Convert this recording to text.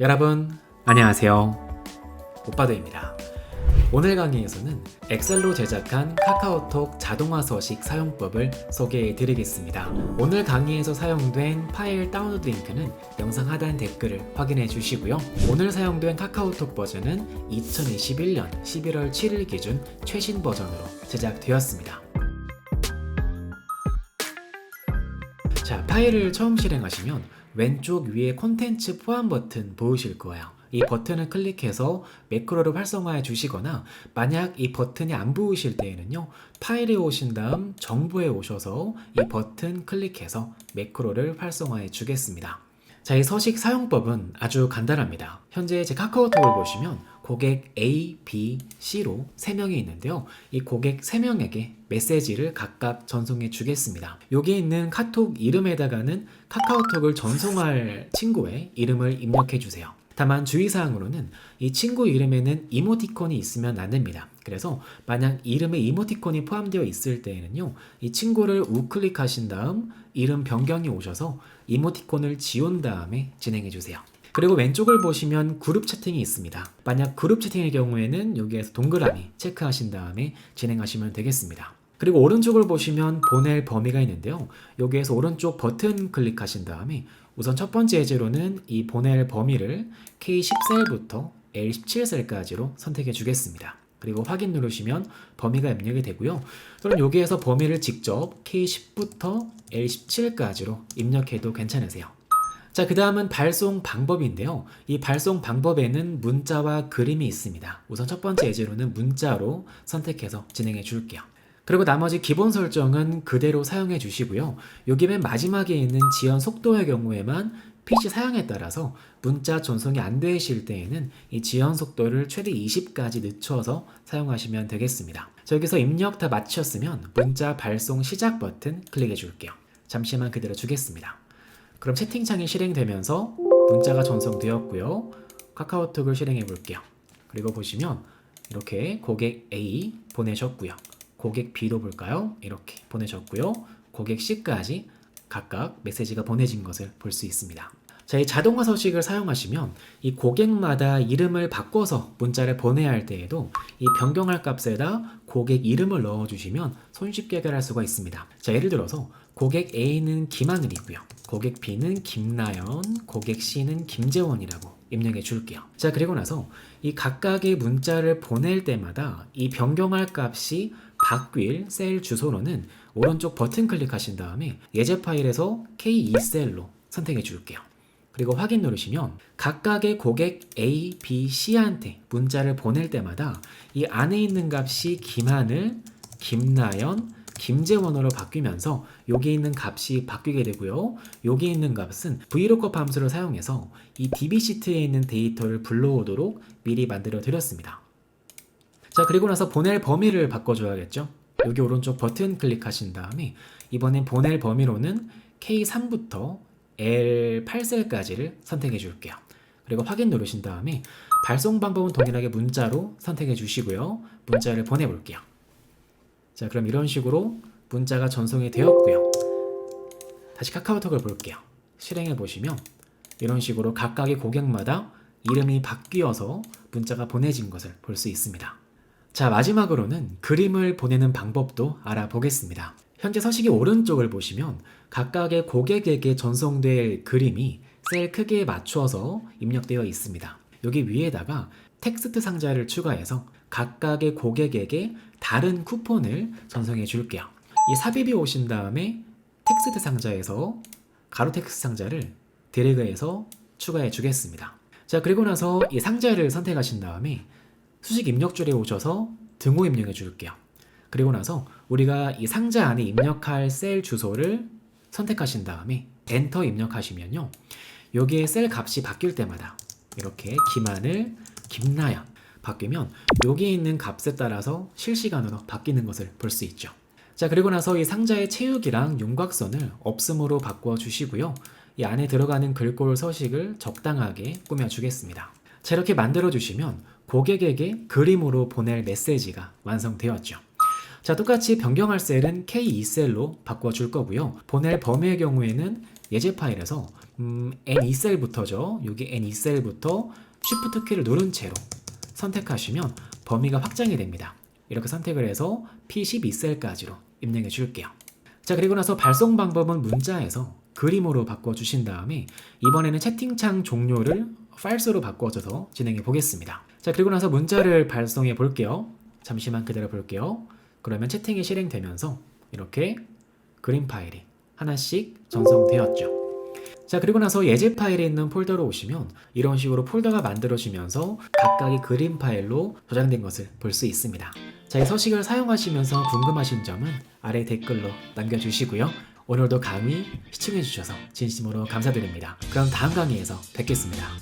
여러분 안녕하세요. 오빠도입니다. 오늘 강의에서는 엑셀로 제작한 카카오톡 자동화 서식 사용법을 소개해 드리겠습니다. 오늘 강의에서 사용된 파일 다운로드 링크는 영상 하단 댓글을 확인해 주시고요. 오늘 사용된 카카오톡 버전은 2021년 11월 7일 기준 최신 버전으로 제작되었습니다. 자, 파일을 처음 실행하시면 왼쪽 위에 콘텐츠 포함 버튼 보이실 거예요. 이 버튼을 클릭해서 매크로를 활성화해 주시거나 만약 이 버튼이 안 보이실 때에는요 파일에 오신 다음 정보에 오셔서 이 버튼 클릭해서 매크로를 활성화해 주겠습니다. 자, 이 서식 사용법은 아주 간단합니다. 현재 제 카카오톡을 보시면 고객 A, B, C로 3명이 있는데요. 이 고객 3명에게 메시지를 각각 전송해 주겠습니다. 여기 있는 카톡 이름에다가는 카카오톡을 전송할 친구의 이름을 입력해 주세요. 다만 주의사항으로는 이 친구 이름에는 이모티콘이 있으면 안 됩니다. 그래서 만약 이름에 이모티콘이 포함되어 있을 때에는요, 이 친구를 우클릭하신 다음 이름 변경이 오셔서 이모티콘을 지운 다음에 진행해 주세요. 그리고 왼쪽을 보시면 그룹 채팅이 있습니다. 만약 그룹 채팅의 경우에는 여기에서 동그라미 체크하신 다음에 진행하시면 되겠습니다. 그리고 오른쪽을 보시면 보낼 범위가 있는데요. 여기에서 오른쪽 버튼 클릭하신 다음에 우선 첫 번째 예제로는 이 보낼 범위를 K10셀부터 L17셀까지로 선택해 주겠습니다. 그리고 확인 누르시면 범위가 입력이 되고요. 또는 여기에서 범위를 직접 K10부터 L17까지로 입력해도 괜찮으세요. 자, 그 다음은 발송 방법인데요. 이 발송 방법에는 문자와 그림이 있습니다. 우선 첫 번째 예제로는 문자로 선택해서 진행해 줄게요. 그리고 나머지 기본 설정은 그대로 사용해 주시고요. 여기 맨 마지막에 있는 지연 속도의 경우에만 PC 사양에 따라서 문자 전송이 안 되실 때에는 이 지연 속도를 최대 20까지 늦춰서 사용하시면 되겠습니다. 자, 여기서 입력 다 마쳤으면 문자 발송 시작 버튼 클릭해 줄게요. 잠시만 그대로 주겠습니다. 그럼 채팅창이 실행되면서 문자가 전송되었고요. 카카오톡을 실행해 볼게요. 그리고 보시면 이렇게 고객 A 보내셨고요. 고객 B도 볼까요? 이렇게 보내셨고요. 고객 C까지 각각 메시지가 보내진 것을 볼 수 있습니다. 자, 이 자동화 서식을 사용하시면 이 고객마다 이름을 바꿔서 문자를 보내야 할 때에도 이 변경할 값에다 고객 이름을 넣어주시면 손쉽게 해결할 수가 있습니다. 자, 예를 들어서 고객 A는 김하늘이고요. 고객 B는 김나연, 고객 C는 김재원이라고 입력해 줄게요. 자, 그리고 나서 이 각각의 문자를 보낼 때마다 이 변경할 값이 바뀔 셀 주소로는 오른쪽 버튼 클릭하신 다음에 예제 파일에서 K2셀로 선택해 줄게요. 그리고 확인 누르시면 각각의 고객 A, B, C한테 문자를 보낼 때마다 이 안에 있는 값이 김하늘, 김나연, 김재원으로 바뀌면서 여기 있는 값이 바뀌게 되고요. 여기 있는 값은 VLOOKUP 함수를 사용해서 이 DB 시트에 있는 데이터를 불러오도록 미리 만들어 드렸습니다. 자, 그리고 나서 보낼 범위를 바꿔줘야겠죠? 여기 오른쪽 버튼 클릭하신 다음에 이번엔 보낼 범위로는 K3부터 L8셀까지를 선택해 줄게요. 그리고 확인 누르신 다음에 발송 방법은 동일하게 문자로 선택해 주시고요. 문자를 보내볼게요. 자, 그럼 이런 식으로 문자가 전송이 되었고요. 다시 카카오톡을 볼게요. 실행해 보시면 이런 식으로 각각의 고객마다 이름이 바뀌어서 문자가 보내진 것을 볼 수 있습니다. 자, 마지막으로는 그림을 보내는 방법도 알아보겠습니다. 현재 서식의 오른쪽을 보시면 각각의 고객에게 전송될 그림이 셀 크기에 맞추어서 입력되어 있습니다. 여기 위에다가 텍스트 상자를 추가해서 각각의 고객에게 다른 쿠폰을 전송해 줄게요. 이 삽입이 오신 다음에 텍스트 상자에서 가로 텍스트 상자를 드래그해서 추가해 주겠습니다. 자, 그리고 나서 이 상자를 선택하신 다음에 수식 입력줄에 오셔서 등호 입력해 줄게요. 그리고 나서 우리가 이 상자 안에 입력할 셀 주소를 선택하신 다음에 엔터 입력하시면요. 여기에 셀 값이 바뀔 때마다 이렇게 김하늘, 김나연 바뀌면 여기에 있는 값에 따라서 실시간으로 바뀌는 것을 볼 수 있죠. 자, 그리고 나서 이 상자의 채우기랑 윤곽선을 없음으로 바꿔 주시고요. 이 안에 들어가는 글꼴 서식을 적당하게 꾸며 주겠습니다. 자, 이렇게 만들어 주시면 고객에게 그림으로 보낼 메시지가 완성되었죠. 자, 똑같이 변경할 셀은 K2셀로 바꿔줄 거고요. 보낼 범위의 경우에는 예제 파일에서 음, N2셀부터죠. 여기 N2셀부터 Shift 키를 누른 채로 선택하시면 범위가 확장이 됩니다. 이렇게 선택을 해서 P12셀까지로 입력해 줄게요. 자, 그리고 나서 발송 방법은 문자에서 그림으로 바꿔 주신 다음에 이번에는 채팅창 종료를 파일수로 바꿔줘서 진행해 보겠습니다. 자, 그리고 나서 문자를 발송해 볼게요. 잠시만 기다려 볼게요. 그러면 채팅이 실행되면서 이렇게 그림 파일이 하나씩 전송되었죠. 자, 그리고 나서 예제 파일에 있는 폴더로 오시면 이런 식으로 폴더가 만들어지면서 각각의 그림 파일로 저장된 것을 볼 수 있습니다. 자, 이 서식을 사용하시면서 궁금하신 점은 아래 댓글로 남겨주시고요. 오늘도 강의 시청해주셔서 진심으로 감사드립니다. 그럼 다음 강의에서 뵙겠습니다.